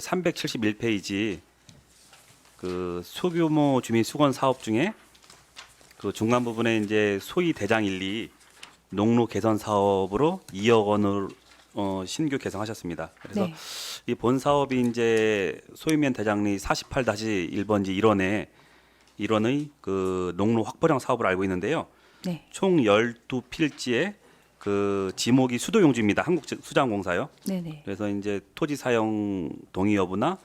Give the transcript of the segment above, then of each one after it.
371페이지 그 소규모 주민 수건 사업 중에 그 중간 부분에 이제 소위 대장 1, 2 농로 개선 사업으로 2억 원을 어, 신규 개성하셨습니다. 그래서 네. 이본 사업이 이제 소위면 대장리 48-1번지 1원에 1원의 그 농로 확보량 사업을 알고 있는데요. 네. 총 12필지에 그 지목이 수도용지입니다. 한국 수자공사요. 네네. 그래서 이제 토지 사용 동의 여부나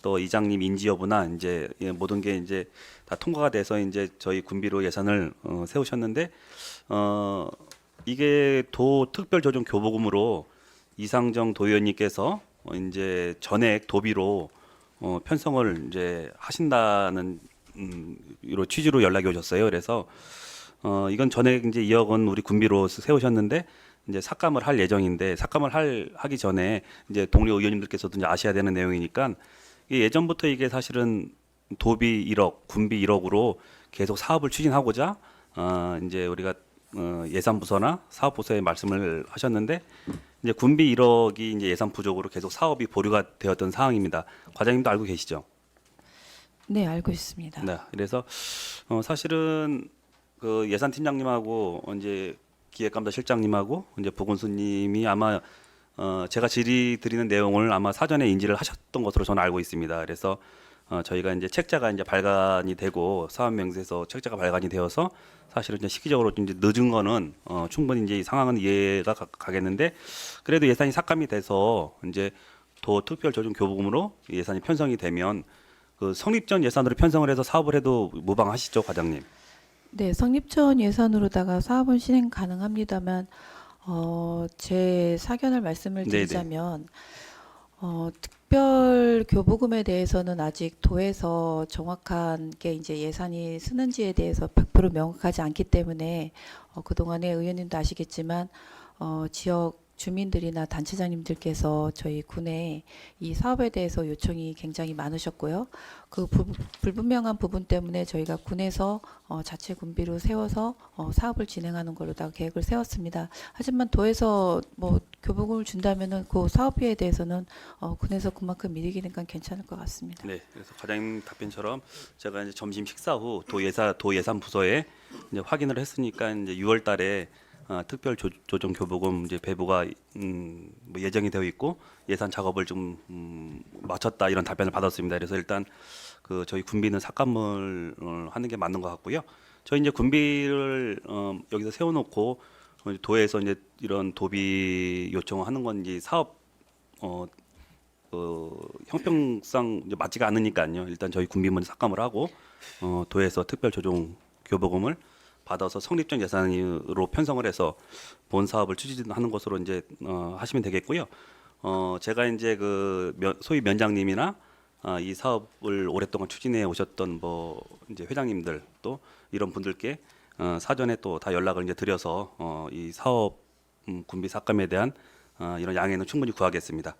또 이장님 인지 여부나 이제 예, 모든 게 이제 다 통과가 돼서 이제 저희 군비로 예산을 어, 세우셨는데 어 이게 도 특별 조정 교부금으로 이상정 도의원님께서 어, 이제 전액 도비로 어, 편성을 이제 하신다는 음, 이로 취지로 연락이 오셨어요. 그래서 어 이건 전액 이제 2억 원 우리 군비로 세우셨는데 이제 삭감을 할 예정인데 삭감을 할 하기 전에 이제 동료 의원님들께서도 이제 아셔야 되는 내용이니까 예전부터 이게 사실은 도비 1억, 군비 1억으로 계속 사업을 추진하고자 어 이제 우리가 어 예산 부서나 사업 부서에 말씀을 하셨는데 이제 군비 1억이 이제 예산 부족으로 계속 사업이 보류가 되었던 상황입니다. 과장님도 알고 계시죠? 네, 알고 있습니다. 네. 그래서 어 사실은 그 예산 팀장님하고 이제 기획감사 실장님하고 이제 보건수님이 아마 어 제가 질의 드리는 내용을 아마 사전에 인지를 하셨던 것으로 저는 알고 있습니다. 그래서 어 저희가 이제 책자가 이제 발간이 되고 사업 명세서 책자가 발간이 되어서 사실은 이제 시기적으로 이제 늦은 거는 어 충분히 이제 이 상황은 이해가 가, 가 겠는데 그래도 예산이 삭감이 돼서 이제 도 특별 조정 교부금으로 예산이 편성이 되면 그 성립 전 예산으로 편성을 해서 사업을 해도 무방하시죠, 과장님? 네, 성립전 예산으로다가 사업은 진행 가능합니다만 어, 제 사견을 말씀을 네네. 드리자면 어, 특별 교부금에 대해서는 아직 도에서 정확한 게 이제 예산이 쓰는지에 대해서 100% 명확하지 않기 때문에 어, 그동안에 의원님도 아시겠지만 어, 지역 주민들이나 단체장님들께서 저희 군에 이 사업에 대해서 요청이 굉장히 많으셨고요. 그 부, 불분명한 부분 때문에 저희가 군에서 어, 자체 군비로 세워서 어, 사업을 진행하는 걸로 다 계획을 세웠습니다. 하지만 도에서 뭐 교부금을 준다면은 그 사업비에 대해서는 어, 군에서 그만큼 이익이니까 괜찮을 것 같습니다. 네, 그래서 과장님 답변처럼 제가 이제 점심 식사 후 도 예산 도 예산 부서에 이제 확인을 했으니까 이제 6월달에 어, 특별 조, 조정 교부금 이제 배부가 음, 뭐 예정이 되어 있고 예산 작업을 좀 음, 마쳤다 이런 답변을 받았습니다. 그래서 일단 그 저희 군비는 삭감을 어, 하는 게 맞는 것 같고요. 저희 이제 군비를 어, 여기서 세워놓고 어, 도에서 이제 이런 도비 요청을 하는 건 이제 사업 어, 그 형평상 이제 맞지가 않으니까요. 일단 저희 군비문 삭감을 하고 어, 도에서 특별 조정 교부금을 받아서 성립전 예산으로 편성을 해서 본 사업을 추진하는 것으로 이제 어, 하시면 되겠고요. 어, 제가 이제 그 면- 소위 면장님이나 아, 이 사업을 오랫동안 추진해 오셨던 뭐 이제 회장님들 또 이런 분들께 어, 사전에 또 다 연락을 이제 드려서 어, 이 사업 음, 군비 삭감에 대한 어, 이런 양해는 충분히 구하겠습니다.